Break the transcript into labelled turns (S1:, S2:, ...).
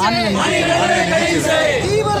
S1: மாநில தீவிர